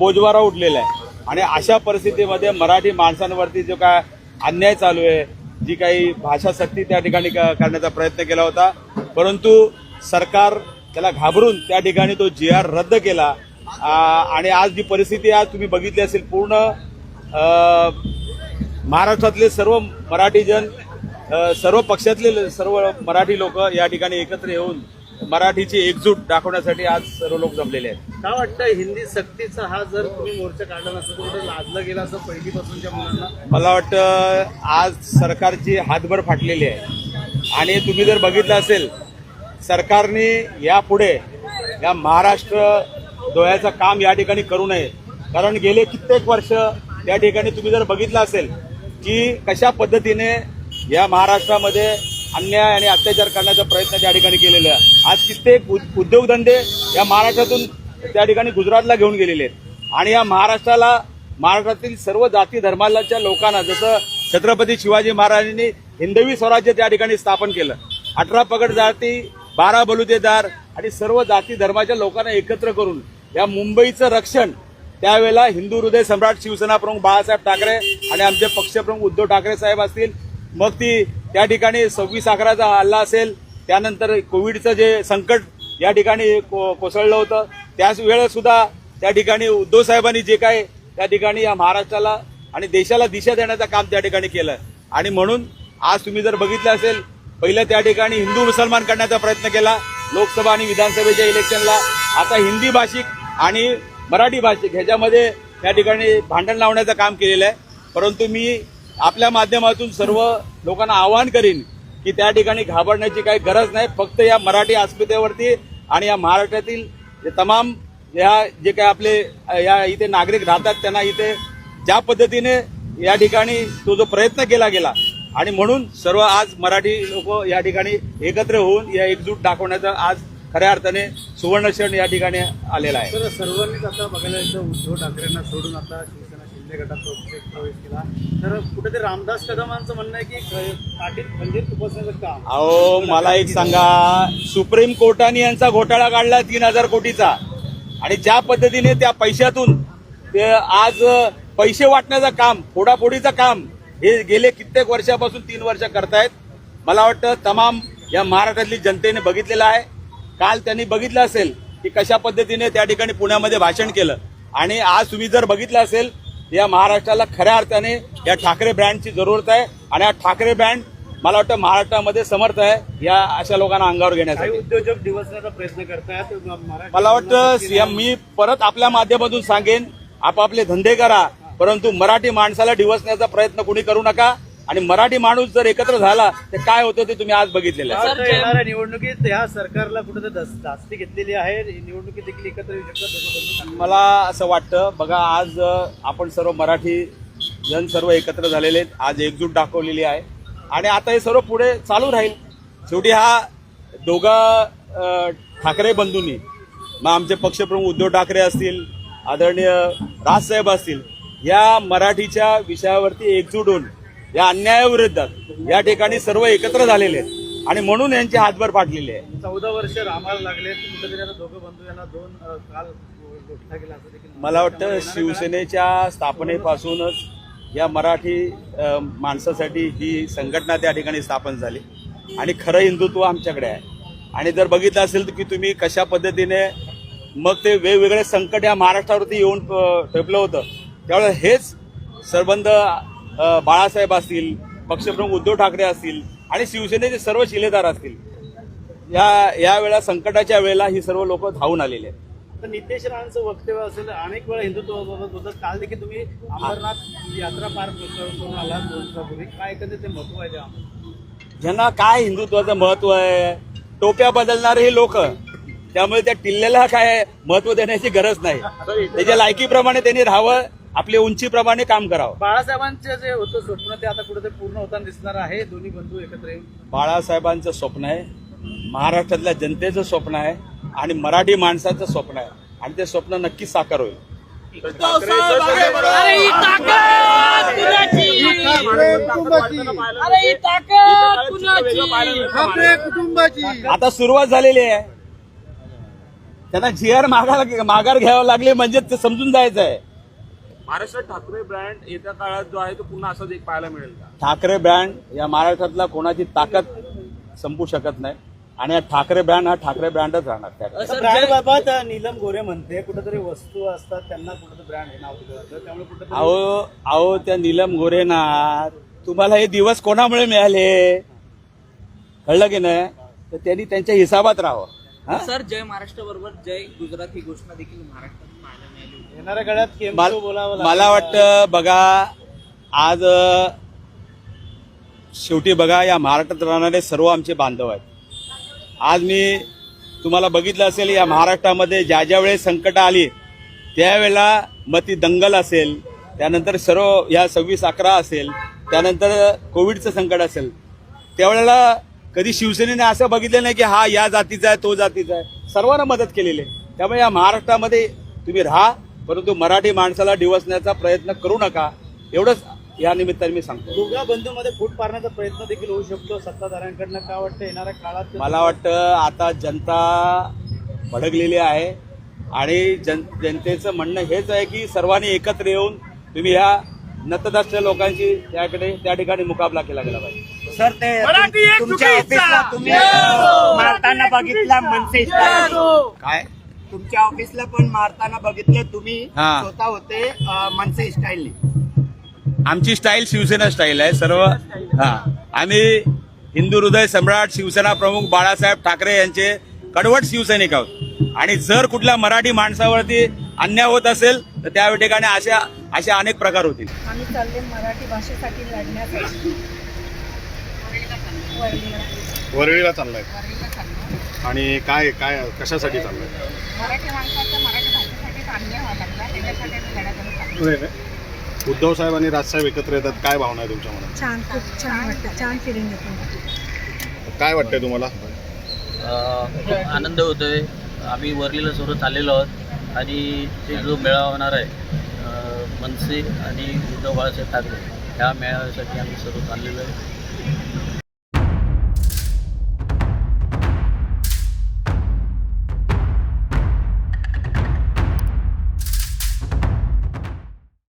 बोजवारा उठलेला आहे. आणि अशा परिस्थितीमध्ये मराठी माणसांवरती जो काय अन्याय चालू आहे जी काही भाषा सक्ती त्या ठिकाणी क- करण्याचा प्रयत्न केला होता. परंतु सरकार त्याला घाबरून त्या ठिकाणी तो जी आर रद्द केला. आणि आज जी परिस्थिती आज तुम्ही बघितली असेल पूर्ण महाराष्ट्रातले सर्व मराठीजन सर्व पक्षातले सर्व मराठी लोक या ठिकाणी एकत्र येऊन मराठीची एकजूट दाखवण्यासाठी आज सर्व लोक जमलेले आहेत. काय वाटतं हिंदी सक्तीचा हा जर तुम्ही मोर्चा काढला नसता तर कुठे लादला गेला असं पहिलीपासूनच्या मुलांना? मला वाटतं आज सरकारची हातभर फाटलेली आहे. आणि तुम्ही जर बघितलं असेल सरकारने यापुढे या महाराष्ट्र डोळ्याचं काम या ठिकाणी करू नये. कारण गेले कित्येक वर्ष या ठिकाणी तुम्ही जर बघितलं असेल की कशा पद्धतीने या महाराष्ट्रामध्ये अन्याय आणि अत्याचार करण्याचा प्रयत्न त्या ठिकाणी केलेला आहे. आज कित्येक उद- उद्योगधंदे या महाराष्ट्रातून त्या ठिकाणी गुजरातला घेऊन गेलेले आहेत. आणि या महाराष्ट्राला महाराष्ट्रातील सर्व जाती धर्माच्या लोकांना जसं छत्रपती शिवाजी महाराजांनी हिंदवी स्वराज्य त्या ठिकाणी स्थापन केलं अठरा पगड जाती बारा बलुतेदार आणि सर्व जाती धर्माच्या लोकांना एकत्र करून या मुंबईचं रक्षण त्यावेळेला हिंदू हृदय सम्राट शिवसेना प्रमुख बाळासाहेब ठाकरे आणि आमचे पक्षप्रमुख उद्धव ठाकरे साहेब असतील. मग ती त्या ठिकाणी सव्वीस अकराचा हल्ला असेल त्यानंतर कोविडचं जे संकट या ठिकाणी को- कोसळलं होतं त्याच वेळेसुद्धा त्या ठिकाणी उद्धव साहेबांनी जे काय त्या ठिकाणी या महाराष्ट्राला आणि देशाला दिशा देण्याचं काम त्या ठिकाणी केलं. आणि म्हणून आज तुम्ही जर बघितलं असेल पहिलं त्या ठिकाणी हिंदू मुसलमान करण्याचा प्रयत्न केला लोकसभा आणि विधानसभेच्या इलेक्शनला. आता हिंदी भाषिक आणि मराठी भाषिक ह्याच्यामध्ये त्या ठिकाणी भांडण लावण्याचं काम केलेलं आहे. परंतु मी आपल्या माध्यमातून सर्व लोकांना आवाहन करीन की त्या ठिकाणी घाबरण्याची काही गरज नाही. फक्त या मराठी अस्मितेवरती आणि या महाराष्ट्रातील जे तमाम या जे काय आपले या इथे नागरिक राहतात त्यांना इथे ज्या पद्धतीने या ठिकाणी तो जो प्रयत्न केला गेला आणि म्हणून सर्व आज मराठी लोक या ठिकाणी एकत्र होऊन या एकजूट दाखवण्याचा आज खऱ्या अर्थाने सुवर्णक्षण या ठिकाणी आलेला आहे. तर सर्वांनीच आता बघायला उद्धव ठाकरेंना सोडून आता शिवसेना आपल्या गटात प्रवेश केला? तर कुठेतरी रामदास कदमांचं म्हणणं आहे की काठीत खंजीर उपसण्याचं काम. अहो मला एक सांगा. सुप्रीम कोर्टाने यांचा घोटाळा काढला तीन हजार कोटीचा. आणि ज्या पद्धतीने त्या पैशातून ते आज पैसे वाटण्याचं काम फोडाफोडीचं काम हे गेले कित्येक वर्षापासून तीन वर्ष करतायत. मला वाटतं तमाम या महाराष्ट्रातली जनतेने बघितलेलं आहे. काल त्यांनी बघितलं असेल की कशा पद्धतीने त्या ठिकाणी पुण्यामध्ये भाषण केलं. आणि आज तुम्ही जर बघितलं असेल या महाराष्ट्राला खऱ्या अर्थाने या ठाकरे ब्रँडची जरूरत आहे. आणि हा ठाकरे ब्रँड मला वाटतं महाराष्ट्रामध्ये समर्थ आहे या अशा लोकांना अंगावर घेण्यासाठी. उद्योजक दिवसण्याचा प्रयत्न करतायत. मला वाटतं सीएम मी परत आपल्या माध्यमातून सांगेन आपापले धंदे करा परंतु मराठी माणसाला डिवसण्याचा प्रयत्न कोणी करू नका. आणि मराठी माणूस जर एकत्र झाला तर काय होतं ते तुम्ही आज बघितलेलं आहे. येणाऱ्या निवडणुकीत ह्या सरकारला कुठेतरी धास्ती घेतलेली आहे. निवडणुकीत देखील एकत्र येऊ शकतात. मला असं वाटतं बघा आज आपण सर्व मराठी जन सर्व एकत्र झालेले आहेत. आज एकजूट दाखवलेली आहे. आणि आता हे सर्व पुढे चालू राहील. शेवटी हा दोघा ठाकरे बंधूंनी मग आमचे पक्षप्रमुख उद्धव ठाकरे असतील आदरणीय राजसाहेब असतील या मराठीच्या विषयावरती एकजूट होऊन या अन्यायाविरुद्ध या ठिकाणी सर्व एकत्र झालेले आहेत. आणि म्हणून यांची हातभर फाटलेली आहे चौदा वर्ष रामाला लागले कुठेतरी आता दोघं बंधू यांना दोन अ, काल गोष्टा केला असं देखील मला वाटतं शिवसेनेच्या स्थापनेपासूनच या मराठी अ, माणसासाठी ही संघटना त्या ठिकाणी स्थापन झाली. आणि खरं हिंदुत्व आमच्याकडे आहे. आणि जर बघितलं असेल तर की तुम्ही कशा पद्धतीने मग ते वेगवेगळे संकट या महाराष्ट्रावरती येऊन अ, ठेपलं होतं त्यावेळेस हेच सरबंध बाळासाहेब असतील पक्षप्रमुख उद्धव ठाकरे असतील आणि शिवसेनेचे सर्व शिलेदार असतील. या या वेळा संकटाच्या वेळेला ही सर्व लोक धावून आलेली आहेत. तर नितेश राणांचं वक्तव्य असेल अनेक वेळा हिंदुत्वाबाबत होतं. काल देखील तुम्ही अमरनाथ यात्रा पार करून आला दोन दिवसापूर्वी काय एकंदरीत ते महत्त्व आहे ज्यांना काय हिंदुत्वाचं महत्त्व आहे टोप्या बदलणारे हे लोक त्यामुळे त्या टिल्ल्याला काय महत्त्व देण्याची गरज नाही. त्याच्या लायकीप्रमाणे त्यांनी राहावं आपल्या उंचीप्रमाणे काम करावं. बाळासाहेबांचं जे होतं स्वप्न ते आता कुठेतरी पूर्ण होताना दिसणार आहे. दोन्ही बंधू एकत्र येऊन. बाळासाहेबांचं स्वप्न आहे. महाराष्ट्रातल्या जनतेचं स्वप्न आहे. आणि मराठी माणसाचं स्वप्न आहे. आणि ते स्वप्न नक्कीच साकार होईल. ही ही आता सुरुवात झालेली आहे. त्यांना जी आर मागायला माघार घ्यावं लागले म्हणजे ते समजून जायचं आहे. महाराष्ट्रात ठाकरे ब्रँड येत्या काळात जो आहे तो पुन्हा असाच एक पाहायला मिळेल का? ठाकरे ब्रँड या महाराष्ट्रातला कोणाची ताकद संपू शकत नाही. आणि हा ठाकरे ब्रँड हा ठाकरे ब्रँडच राहणार. त्या ब्रँड बाबत नीलम गोरे म्हणते कुठेतरी वस्तू असतात त्यांना कुठेतरी ब्रँड हे नाव दिलं जातं. त्यामुळे कुठेतरी अहो अहो त्या नीलम गोरेना तुम्हाला हे दिवस कोणामुळे मिळाले? कळलं की नाही? तर त्यांनी त्यांच्या हिसाबात राहावं. हा? सर जय महाराष्ट्र बरोबर जय गुजरात ही घोषणा देखील होती. येणाऱ्या काळात केम मला वाटतं बघा आज शेवटी बघा या महाराष्ट्रात राहणारे सर्व आमचे बांधव आहेत. आज मी तुम्हाला बघितलं असेल या महाराष्ट्रामध्ये ज्या ज्या वेळेस संकट आली त्यावेळेला मग ती दंगल असेल त्यानंतर सर्व या सव्वीस अकरा असेल त्यानंतर कोविडचं संकट असेल त्यावेळेला कधी शिवसेनेने असं बघितलं नाही की हा या जातीचा आहे तो जातीचा आहे. सर्वांना मदत केलेली आहे. त्यामुळे या महाराष्ट्रामध्ये तुम्ही राहा परंतु मराठी माणसाला डिवसण्याचा प्रयत्न करू नका एवढंच या निमित्ताने मी सांगतो. दुर्गा बंधूमध्ये फूट पाडण्याचा प्रयत्न देखील होऊ शकतो. सत्ताधाऱ्यांकडनं का वाटतं? येणाऱ्या काळात मला वाटतं आता जनता भडकलेली आहे आणि जन जनतेचं म्हणणं हेच आहे की सर्वांनी एकत्र येऊन तुम्ही ह्या नतदस्त लोकांशी त्याकडे त्या ठिकाणी मुकाबला केला गेला पाहिजे. सर ते तुम- तुमच्या ऑफिसला तुम्ही मारताना बघितला मनसे स्टाईल काय? तुमच्या ऑफिसला पण मारताना बघितले तुम्ही हा. स्वतः होते अं, मनसे स्टाईल आमची स्टाईल शिवसेना स्टाईल आहे सर्व हा. आम्ही हिंदू हृदय सम्राट शिवसेना प्रमुख बाळासाहेब ठाकरे यांचे कडवट शिवसैनिक आहोत. आणि जर कुठल्या मराठी माणसावरती अन्याय होत असेल तर त्या ठिकाणी अशा अशा अनेक प्रकार होतील. आम्ही चालले मराठी भाषेसाठी लढण्यासाठी. वरळीला वरळीला चाललाय. आणि काय काय कशासाठी चाललो उद्धव साहेब आणि राजसाहेब एकत्र येतात. काय भावना आहे तुमच्या मनात? छान खूप छान वाटतं. छान फिलिंग येतो काय वाटतंय तुम्हाला? खूप आनंद होतोय. आम्ही वरलीला सर्व चाललेलो आहोत. आणि ते जो मेळावा होणार आहे मनसे आणि उद्धव बाळासाहेब ठाकरे ह्या मेळाव्यासाठी आम्ही सर्व चाललेलो आहे.